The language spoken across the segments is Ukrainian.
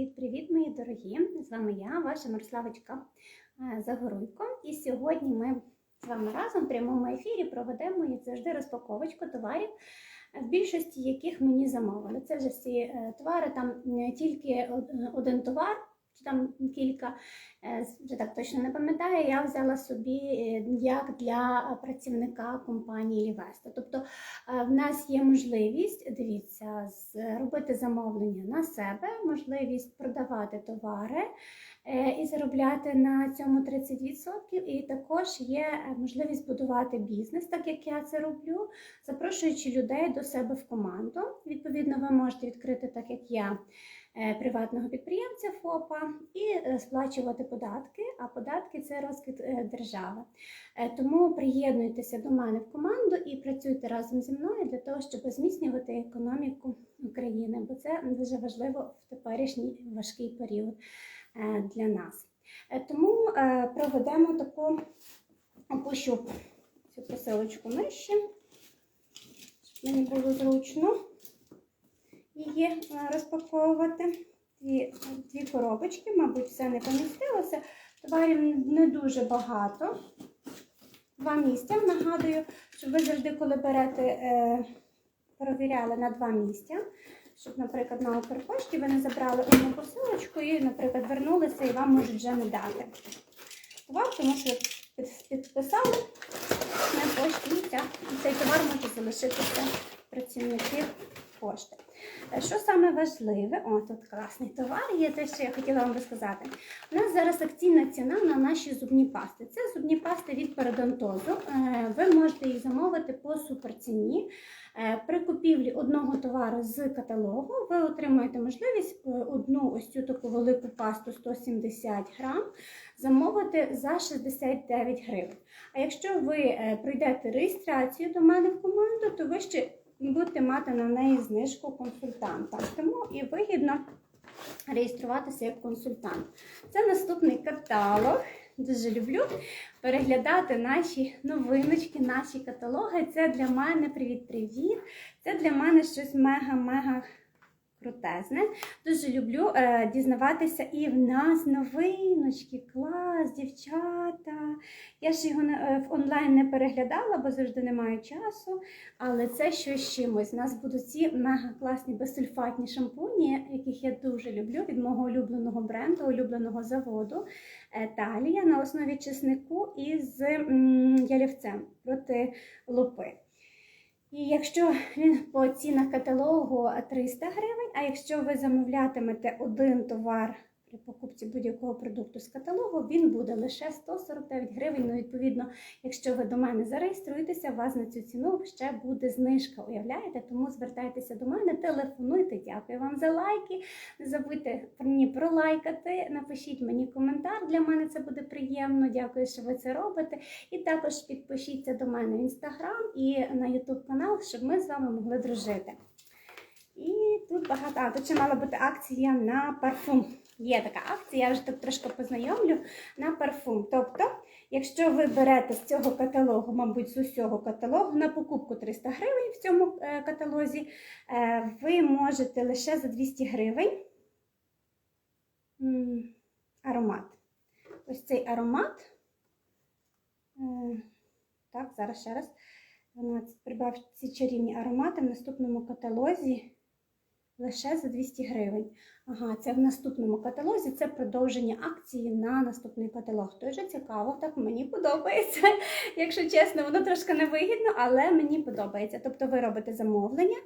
Привіт-привіт, мої дорогі! З вами я, ваша Мирославочка е, Загоруйко. І сьогодні ми з вами разом в прямому ефірі проведемо, як завжди, розпаковочку товарів, в більшості яких мені замовили. Це вже всі е, товари, там не тільки один товар, чи там кілька, е, вже так точно не пам'ятаю. Я взяла собі е, як для працівника компанії Лівеста. Тобто е, в нас є можливість, дивіться, робити замовлення на себе, можливість продавати товари і заробляти на цьому 30%. І також є можливість будувати бізнес, так як я це роблю, запрошуючи людей до себе в команду. Відповідно, ви можете відкрити, так як я. Е, Приватного підприємця ФОПа і е, сплачувати податки, а податки це розкид е, держави. Тому приєднуйтеся до мене в команду і працюйте разом зі мною для того, щоб зміцнювати економіку України, бо це дуже важливо в теперішній важкий період для нас. Тому проведемо таку опущу цю посилочку нижче, щоб мені було зручно її е, розпаковувати. Дві, дві коробочки, мабуть, все не помістилося. Товарів не дуже багато. Два місця. Нагадую, щоб ви завжди, коли берете, е, перевіряли на два місця. Щоб, наприклад, на Укрпошті ви не забрали одну посилочку і, наприклад, вернулися і вам можуть вже не дати. Товар, тому що під- підписали на пошті і ця- і цей товар може залишитися працівників пошти. Е, Що саме важливе, о, тут класний товар є, те, що я хотіла вам розказати. У нас зараз акційна ціна на наші зубні пасти. Це зубні пасти від пародонтозу. Е, Ви можете їх замовити по суперціні. Е, При купівлі одного товару з каталогу ви отримаєте можливість одну ось цю таку велику пасту 170 грам замовити за 69 гривень. А якщо ви пройдете реєстрацію до мене в команду, то ви ще будете мати на неї знижку консультанта. Тому і вигідно реєструватися як консультант. Це наступний каталог. Дуже люблю переглядати наші новиночки, наші каталоги. Це для мене привіт-привіт. Це для мене щось мега-мега крутезне. Дуже люблю е, дізнаватися і в нас новиночки, клас, дівчата. Я ж його е, в онлайн не переглядала, бо завжди не маю часу. Але це щось чимось. У нас будуть ці мега класні безсульфатні шампуні, яких я дуже люблю від мого улюбленого бренду, улюбленого заводу е, Талія на основі чеснику із ялівцем проти лупи. І якщо він по цінах каталогу 300 гривень, а якщо ви замовлятимете один товар при покупці будь-якого продукту з каталогу, він буде лише 149 гривень. Ну, відповідно, якщо ви до мене зареєструєтеся, у вас на цю ціну ще буде знижка. Уявляєте? Тому звертайтеся до мене, телефонуйте. Дякую вам за лайки. Не забудьте мені пролайкати, напишіть мені коментар. Для мене це буде приємно. Дякую, що ви це робите. І також підпишіться до мене в інстаграм і на Ютуб канал, щоб ми з вами могли дружити. І тут багато. А, тут ще мала бути акція на парфум. Є така акція, я вже тут трошки познайомлю на парфум. Тобто, якщо ви берете з цього каталогу, мабуть, з усього каталогу на покупку 300 гривень в цьому е, каталозі, е, ви можете лише за 200 гривень аромат. Ось цей аромат. Е, Так, зараз ще раз. 12. Прибав ці чарівні аромати в наступному каталозі лише за 200 гривень. Ага, це в наступному каталозі, це продовження акції на наступний каталог. Дуже цікаво, так мені подобається. Якщо чесно, воно трошки невигідно, але мені подобається. Тобто ви робите замовлення.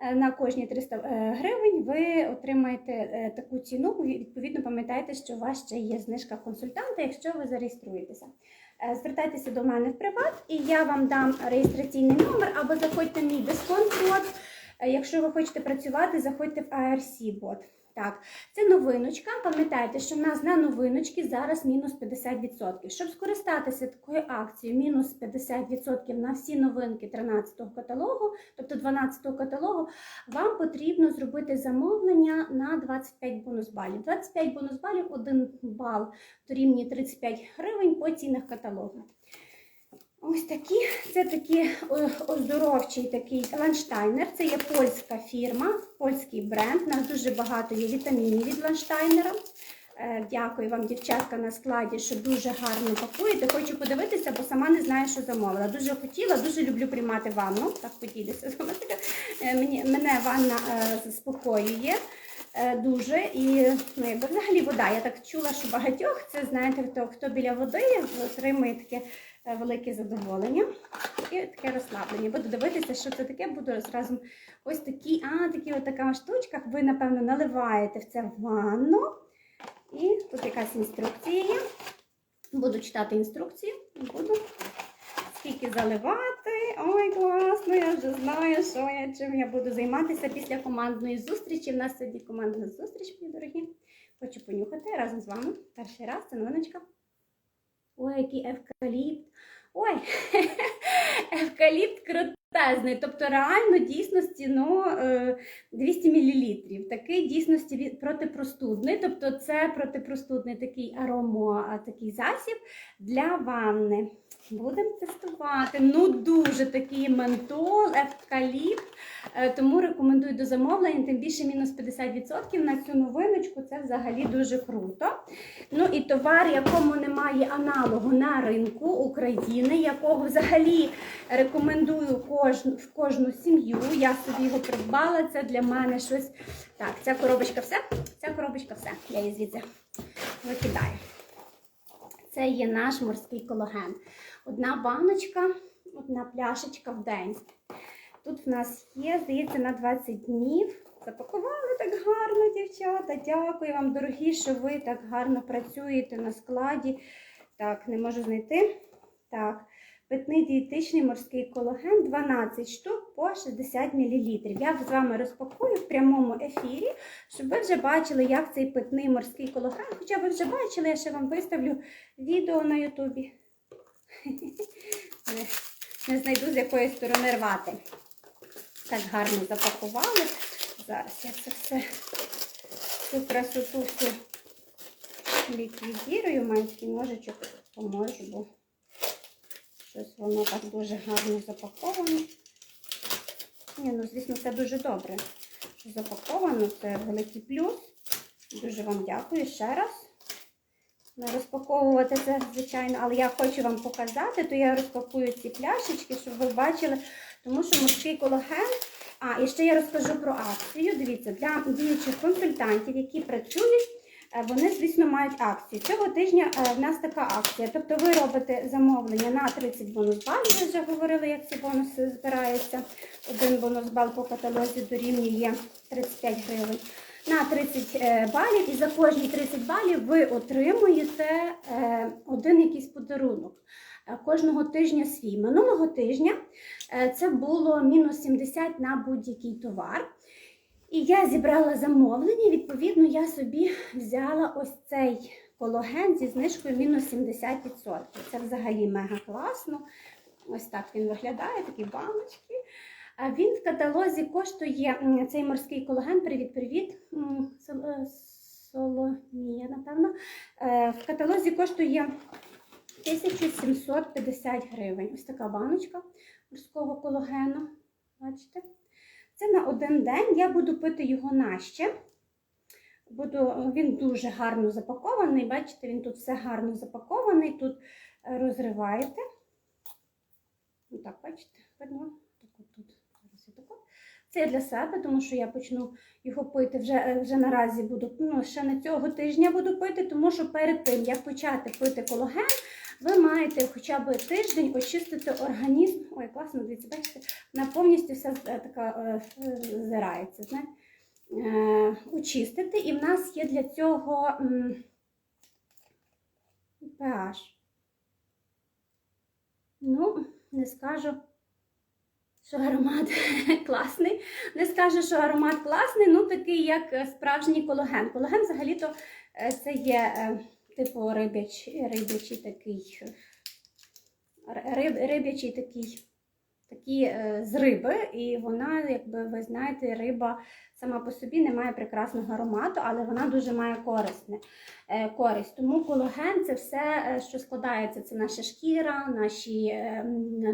е, На кожні 300 е, гривень ви отримаєте е, таку ціну. Відповідно, пам'ятайте, що у вас ще є знижка консультанта, якщо ви зареєструєтеся. Звертайтеся до мене в приват, і я вам дам реєстраційний номер або заходьте мій дисконт-код. Е, Якщо ви хочете працювати, заходьте в ARC бот. Так, це новиночка. Пам'ятайте, що в нас на новиночки зараз мінус 50%. Щоб скористатися такою акцією, мінус 50% на всі новинки 13-го каталогу, тобто 12-го каталогу, вам потрібно зробити замовлення на 25 бонус балів. 25 бонус балів, 1 бал дорівнює 35 гривень по цінах каталогу. Ось такі, це такий оздоровчий такий ланштайнер. Це є польська фірма, польський бренд. У нас дуже багато є вітамінів від ланштайнера. Е, Дякую вам, дівчатка, на складі, що дуже гарно пакуєте. Хочу подивитися, бо сама не знаю, що замовила. Дуже хотіла, дуже люблю приймати ванну. Так поділюся е, мене ванна е, заспокоює. е, Дуже і ну, якби взагалі вода. Я так чула, що багатьох це знаєте, хто, хто біля води отримує таке е, велике задоволення і таке розслаблення. Буду дивитися, що це таке. Буду зразу ось такі, а такі от така штучка. Ви, напевно, наливаєте в це ванну. І тут якась інструкція є. Буду читати інструкцію буду скільки заливати. Ой, класно, я вже знаю, що я чим я буду займатися після командної зустрічі. У нас сьогодні командна зустріч, мої дорогі. Хочу понюхати разом з вами. Перший раз це новиночка. Ой, який евкаліпт. Ой, евкаліпт крутезний. Тобто реально дійсності ну, е, 200 мл. Такий дійсності протипростудний. Тобто це протипростудний такий аромо, такий засіб для ванни. Будемо тестувати. Ну, дуже такий ментол, евкаліпт. Е, Тому рекомендую до замовлення, тим більше мінус 50% на цю новиночку. Це взагалі дуже круто. Ну і товар, якому немає аналогу на ринку України, якого взагалі рекомендую кожну, в кожну сім'ю. Я собі його придбала. Це для мене щось. Так, ця коробочка все. Ця коробочка все. Я її звідси викидаю. Це є наш морський колаген. Одна баночка, одна пляшечка в день. Тут в нас є, здається, на 20 днів. Запакували так гарно, дівчата. Дякую вам, дорогі, що ви так гарно працюєте на складі. Так, не можу знайти. Так, питний дієтичний морський колаген 12 штук по 60 мл. Я з вами розпакую в прямому ефірі, щоб ви вже бачили, як цей питний морський колаген. Хоча ви вже бачили, я ще вам виставлю відео на Ютубі. Не, не знайду, з якої сторони рвати. Так гарно запакували. Зараз я це все, цю красоту всю ліквідірую. Маю такий ножичок, поможу, бо щось воно так дуже гарно запаковано. Ні, ну, звісно, це дуже добре, що запаковано. Це великий плюс. Дуже вам дякую ще раз. Не розпаковувати це, звичайно, але я хочу вам показати, то я розпакую ці пляшечки, щоб ви бачили, тому що морський колаген. А, і ще я розкажу про акцію. Дивіться, для діючих консультантів, які працюють, е, вони, звісно, мають акцію. Цього тижня е, в нас така акція. Тобто ви робите замовлення на 30 бонус балів. Ми вже говорили, як ці бонуси збираються. Один бонус бал по каталозі дорівнює 35 гривень. На 30 е, балів, і за кожні 30 балів ви отримуєте е, один якийсь подарунок. Е, Кожного тижня свій. Минулого тижня це було мінус 70 на будь-який товар. І я зібрала замовлення, відповідно, я собі взяла ось цей кологен зі знижкою мінус 70%. Це взагалі мега класно. Ось так він виглядає, такі баночки. Він в каталозі коштує цей морський колаген. Привіт, привіт. м, Сол- е, Соломія, напевно. Е, В каталозі коштує 1750 гривень. Ось така баночка морського колагену. Бачите? Це на один день. Я буду пити його наще. Буду, він дуже гарно запакований. Бачите, він тут все гарно запакований. Тут розриваєте. Так, бачите, видно? Так, от тут. Зараз я Це для себе, тому що я почну його пити вже, е, вже наразі буду, ну, ще не цього тижня буду пити, тому що перед тим, як почати пити колаген, ви маєте хоча б тиждень очистити організм. Ой, класно, дивіться, бачите, вона повністю вся е, така е, зирається. Е, очистити. І в нас є для цього pH. Ну, не скажу, що аромат класний. Не скажу, що аромат класний, ну такий, як е, справжній колаген. Колаген взагалі-то е, це є е, типу рибяч, рибячий такий, риб, рибячий такий, е, з риби, і вона, якби ви знаєте, риба сама по собі не має прекрасного аромату, але вона дуже має корисне, користь. Тому колаген це все, що складається. Це наша шкіра, наші,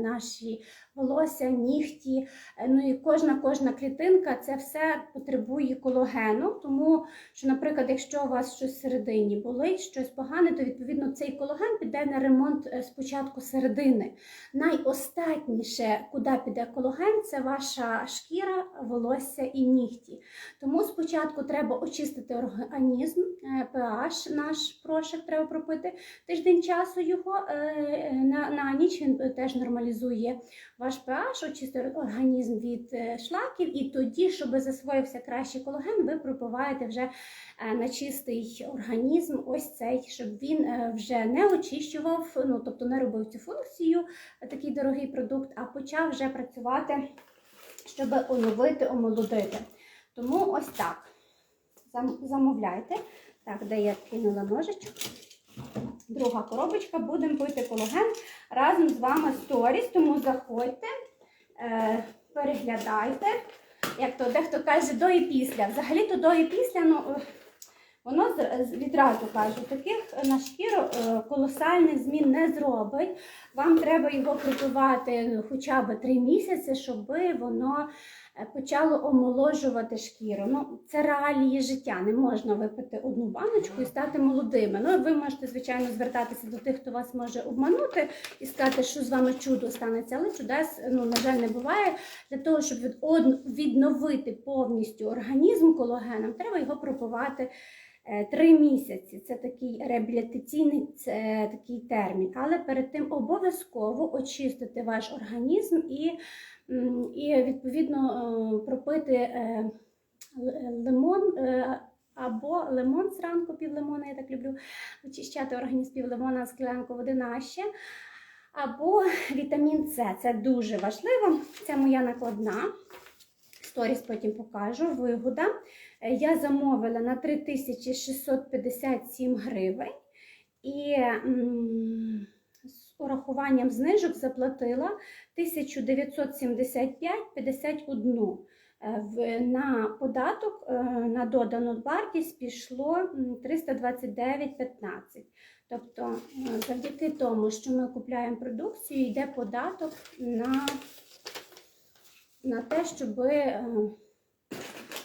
наші волосся, нігті. Е, Ну і кожна кожна клітинка це все потребує колагену. Тому що, наприклад, якщо у вас щось всередині болить, щось погане, то відповідно цей колаген піде на ремонт е, спочатку середини. Найостатніше, куди піде колаген, це ваша шкіра, волосся і нігті. Тому спочатку треба очистити організм, е, pH наш прошик треба пропити тиждень часу його е, на, на ніч він теж нормалізує ваш pH, очистить організм від е, шлаків, і тоді, щоб засвоївся кращий колаген, ви пропиваєте вже е, на чистий організм, ось цей, щоб він е, вже не очищував, ну тобто не робив цю функцію, такий дорогий продукт, а почав вже працювати, щоб оновити, омолодити. Тому ось так. Замовляйте. Так, де я кинула ножичок. Друга коробочка, будемо пити колаген разом з вами сторіс, тому заходьте, е, переглядайте. Як то дехто каже до і після. Взагалі то до і після, ну е, воно відразу кажу, таких на шкіру е, колосальних змін не зробить. Вам треба його припивати ну, хоча б 3 місяці, щоб воно почало омоложувати шкіру. Ну, це реалії життя. Не можна випити одну баночку і стати молодими. Ну, ви можете, звичайно, звертатися до тих, хто вас може обманути і сказати, що з вами чудо станеться, але чудес, ну, на жаль, не буває. Для того, щоб відновити повністю організм колагеном, треба його пропивати. е, Три місяці це такий реабілітаційний це такий термін. Але перед тим обов'язково очистити ваш організм і, і відповідно е, пропити е, лимон. е, Або лимон зранку, пів лимона, я так люблю очищати організм пів лимона, склянку води на ще. Або вітамін С. Це дуже важливо. Це моя накладна. Сторіс потім покажу. Вигода. Я замовила на 3657 гривень. І урахуванням знижок заплатила 1975,51. Е, На податок е, на додану вартість пішло 329,15. Тобто, е, завдяки тому, що ми купуємо продукцію, йде податок на, на те, щоб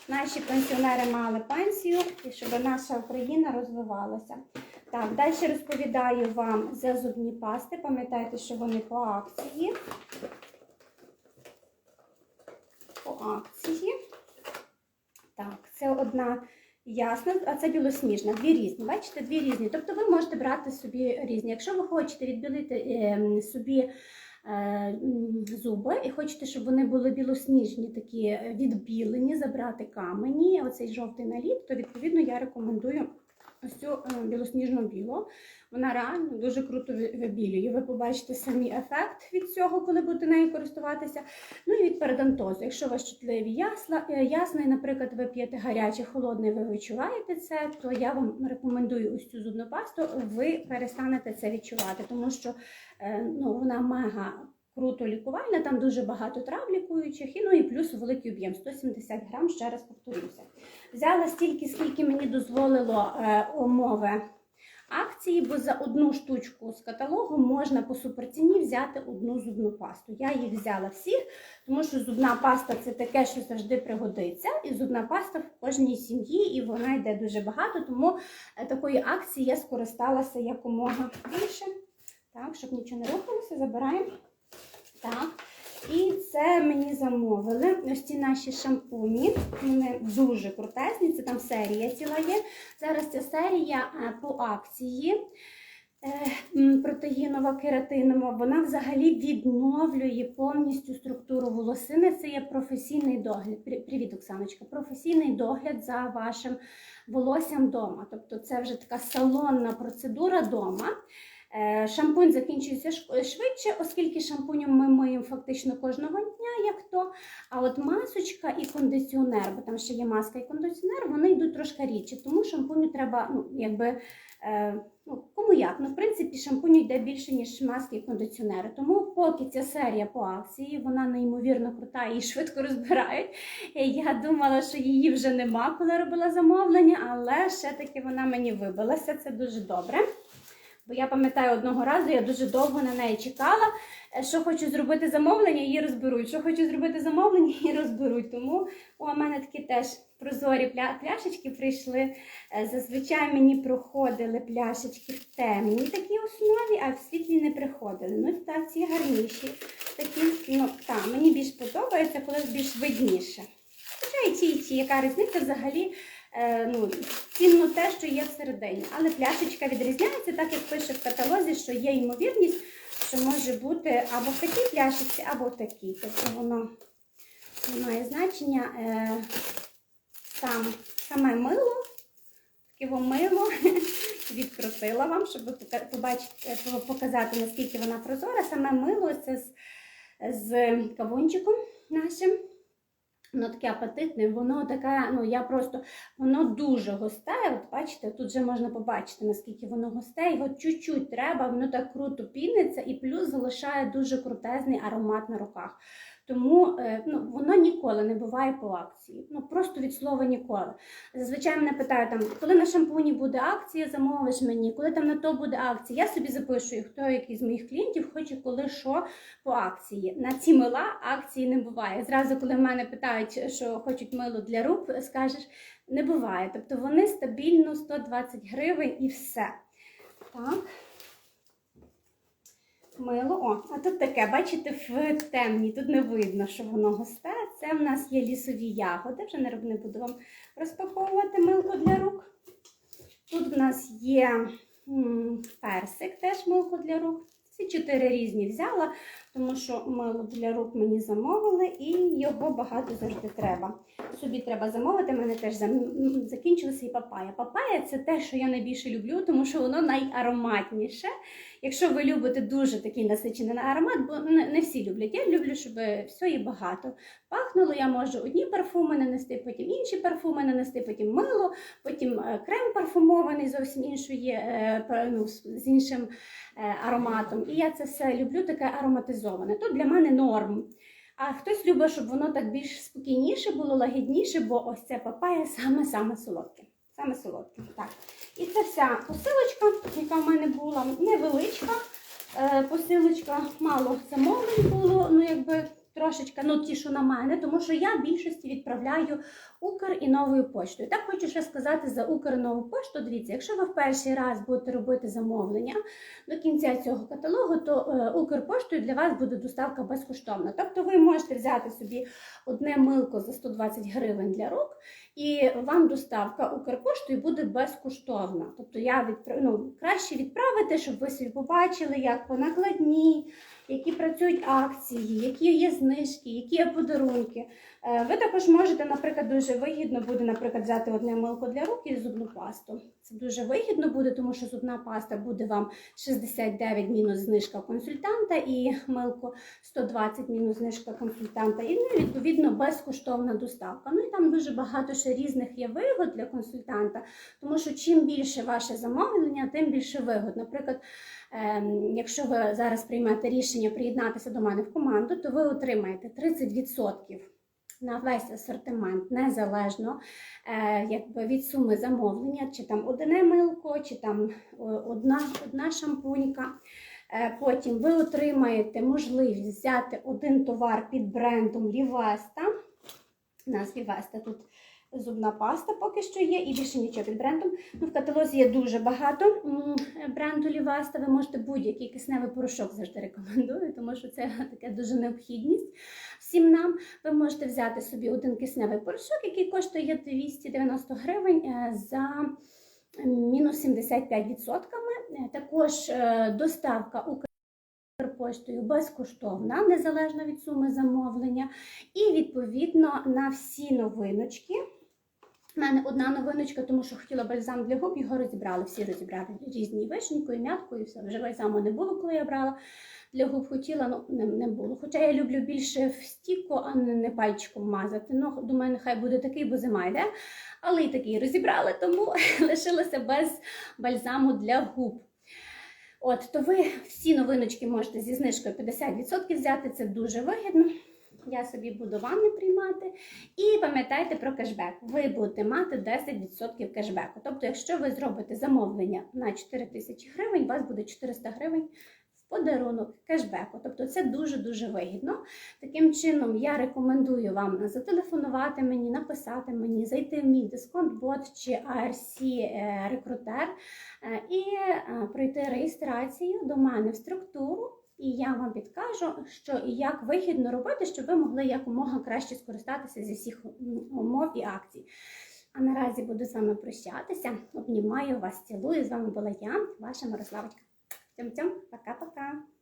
наші пенсіонери мали пенсію і щоб наша Україна розвивалася. Так, далі розповідаю вам за зубні пасти. Пам'ятайте, що вони по акції. По акції. Так, це одна ясна, а це білосніжна. Дві різні. Бачите, дві різні. Тобто ви можете брати собі різні. Якщо ви хочете відбілити е, собі е, зуби і хочете, щоб вони були білосніжні, такі відбілені, забрати камені, оцей жовтий наліт, то відповідно я рекомендую ось цю е, білосніжну білу. Вона реально дуже круто вибілює. Ви побачите самі ефект від цього, коли будете нею користуватися. Ну і від передонтозу. Якщо у вас чутливі ясла, е, ясна, і, наприклад, ви п'єте гаряче, холодне, ви відчуваєте це, то я вам рекомендую ось цю зубну пасту. Ви перестанете це відчувати, тому що е, ну, вона мега. Круто лікувальна, там дуже багато трав лікуючих, і ну і плюс великий об'єм 170 грам, ще раз повторюся. Взяла стільки, скільки мені дозволило е, умови акції, бо за одну штучку з каталогу можна по суперціні взяти одну зубну пасту. Я їх взяла всіх, тому що зубна паста це таке, що завжди пригодиться. І зубна паста в кожній сім'ї, і вона йде дуже багато, тому е, такої акції я скористалася якомога більше. Так, щоб нічого не рухалося, забираємо. Так. І це мені замовили. Ось ці наші шампуні. Вони дуже крутезні. Це там серія ціла є. Зараз ця серія е, по акції. е, Протеїнова, кератинова, вона взагалі відновлює повністю структуру волосини. Це є професійний догляд. Привіт, Оксаночка. Професійний догляд за вашим волоссям вдома. Тобто це вже така салонна процедура вдома. Е, Шампунь закінчується швидше, оскільки шампунем ми миємо фактично кожного дня, як то. А от масочка і кондиціонер, бо там ще є маска і кондиціонер, вони йдуть трошки рідше, тому шампуню треба, ну, якби, е, ну, кому як? Ну, в принципі, шампунь йде більше, ніж маски і кондиціонери. Тому поки ця серія по акції, вона неймовірно крута, її швидко розбирають. Е, Я думала, що її вже нема, коли робила замовлення, але ще таки вона мені вибилася. Це дуже добре. Бо я пам'ятаю одного разу, я дуже довго на неї чекала. Е, Що хочу зробити замовлення, її розберуть. Що хочу зробити замовлення, її розберуть. Тому у мене такі теж прозорі пля- пляшечки прийшли. Е, Зазвичай мені проходили пляшечки в темній такій основі, а в світлі не приходили. Ну, так, ці гарніші. Такі, ну, та, мені більш подобається, коли більш видніше. Хоча і ті, і ті, яка різниця взагалі. Е, ну, цінно те, що є всередині. Але пляшечка відрізняється, так як пише в каталозі, що є ймовірність, що може бути або в такій пляшечці, або в такій. Тобто воно має значення. Е, сам, саме мило, таке мило відкрутила вам, щоб побачити, е, показати, наскільки вона прозора. Саме мило це з, з кавунчиком нашим. Воно таке апетитне, воно таке, ну я просто, воно дуже густе. От бачите, тут вже можна побачити, наскільки воно густе. Його чуть-чуть треба, воно так круто піниться і плюс залишає дуже крутезний аромат на руках. Тому е, ну, воно ніколи не буває по акції. Ну просто від слова ніколи. Зазвичай мене питають, там, коли на шампуні буде акція, замовиш мені, коли там на то буде акція. Я собі запишую, хто який з моїх клієнтів хоче коли що по акції. На ці мила акції не буває. Зразу, коли в мене питають, що хочуть мило для рук, скажеш, не буває. Тобто вони стабільно 120 гривень і все. Так. Мило. О, а тут таке, бачите, в темній, тут не видно, що воно густе. Це в нас є лісові ягоди. Вже не, буду вам розпаковувати милко для рук. Тут в нас є м, персик, теж милко для рук. Ці чотири різні взяла, тому що мило для рук мені замовили і його багато завжди треба. Собі треба замовити, в мене теж м, закінчилася і папая. Папая це те, що я найбільше люблю, тому що воно найароматніше. Якщо ви любите дуже такий насичений аромат, бо не, всі люблять. Я люблю, щоб все і багато пахнуло. Я можу одні парфуми нанести, потім інші парфуми нанести, потім мило, потім е, крем парфумований зовсім іншої, е, ну, з іншим е, ароматом. І я це все люблю, таке ароматизоване. То для мене норм. А хтось любить, щоб воно так більш спокійніше було, лагідніше, бо ось це папая саме-саме солодке. Саме солодке. Так. І це вся посилочка, яка в мене була невеличка. Е, посилочка, мало замовлень було, ну якби трошечка, ну ті, що на мене, тому що я більшості відправляю Укр і новою поштою. Так хочу ще сказати за Укр і нову пошту. Дивіться, якщо ви в перший раз будете робити замовлення до кінця цього каталогу, то е, Укрпоштою для вас буде доставка безкоштовна. Тобто ви можете взяти собі одне милко за 120 гривень для рук, і вам доставка Укрпоштою буде безкоштовна. Тобто я відправ... ну, краще відправити, щоб ви собі побачили, як по накладній, які працюють акції, які є знижки, які є подарунки. Е, Ви також можете, наприклад, дуже вигідно буде, наприклад, взяти одне милко для рук і зубну пасту. Це дуже вигідно буде, тому що зубна паста буде вам 69 мінус знижка консультанта і милко 120 мінус знижка консультанта. І ну, відповідно безкоштовна доставка. Ну і там дуже багато ще різних є вигод для консультанта, тому що чим більше ваше замовлення, тим більше вигод. Наприклад, якщо ви зараз приймете рішення приєднатися до мене в команду, то ви отримаєте 30% на весь асортимент незалежно е, якби від суми замовлення, чи там одне милко, чи там одна, одна шампунька. Е, Потім ви отримаєте можливість взяти один товар під брендом Лівеста. У нас Лівеста тут зубна паста поки що є, і більше нічого під брендом. Ну, в каталозі є дуже багато бренду Лівеста. Ви можете будь-який кисневий порошок завжди рекомендую, тому що це така дуже необхідність всім нам. Ви можете взяти собі один кисневий порошок, який коштує 290 гривень е, за мінус 75%. Е, Також е, доставка Укрпоштою безкоштовна, незалежно від суми замовлення. І відповідно на всі новиночки. У мене одна новиночка, тому що хотіла бальзам для губ, його розібрали. Всі розібрали різні вишенькою, м'яткою, все. Вже бальзаму не було, коли я брала. Для губ хотіла, ну не, не було. Хоча я люблю більше в стіку, а не, не пальчиком мазати. Ну, думаю, нехай буде такий, бо зима йде. Але і такий розібрали, тому лишилася без бальзаму для губ. От, то ви всі новиночки можете зі знижкою 50% взяти, це дуже вигідно. Я собі буду ванни приймати. І пам'ятайте про кешбек. Ви будете мати 10% кешбеку. Тобто, якщо ви зробите замовлення на 4 тисячі гривень, у вас буде 400 гривень в подарунок кешбеку. Тобто це дуже-дуже вигідно. Таким чином, я рекомендую вам зателефонувати мені, написати мені, зайти в мій дисконт-бот чи ARC е, рекрутер е, і е, пройти реєстрацію до мене в структуру. І я вам підкажу, що і як вигідно робити, щоб ви могли якомога краще скористатися зі всіх умов і акцій. А наразі буду з вами прощатися. Обнімаю вас, цілую. З вами була я, ваша Мирославочка. Цьом-цьом, пока-пока.